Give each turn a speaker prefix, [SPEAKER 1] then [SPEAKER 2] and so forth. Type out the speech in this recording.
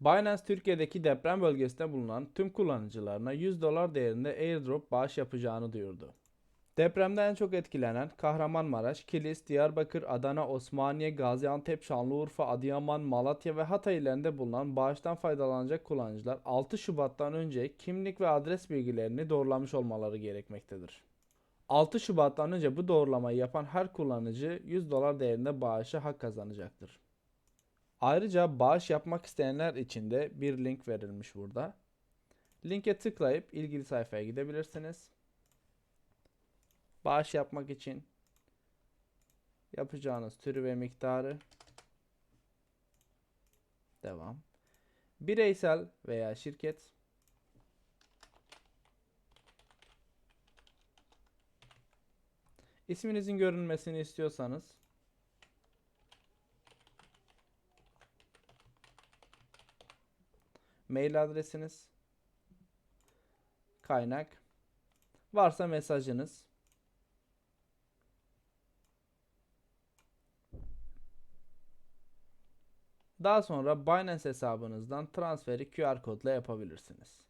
[SPEAKER 1] Binance Türkiye'deki deprem bölgesinde bulunan tüm kullanıcılarına 100 dolar değerinde airdrop bağış yapacağını duyurdu. Depremden en çok etkilenen Kahramanmaraş, Kilis, Diyarbakır, Adana, Osmaniye, Gaziantep, Şanlıurfa, Adıyaman, Malatya ve Hatay illerinde bulunan bağıştan faydalanacak kullanıcılar 6 Şubat'tan önce kimlik ve adres bilgilerini doğrulamış olmaları gerekmektedir. 6 Şubat'tan önce bu doğrulamayı yapan her kullanıcı 100 dolar değerinde bağışa hak kazanacaktır. Ayrıca bağış yapmak isteyenler için de bir link verilmiş burada. Linke tıklayıp ilgili sayfaya gidebilirsiniz. Bağış yapmak için yapacağınız türü ve miktarı devam. Bireysel veya şirket İsminizin görünmesini istiyorsanız mail adresiniz kaynak varsa mesajınız Daha sonra Binance hesabınızdan transferi QR kodla yapabilirsiniz.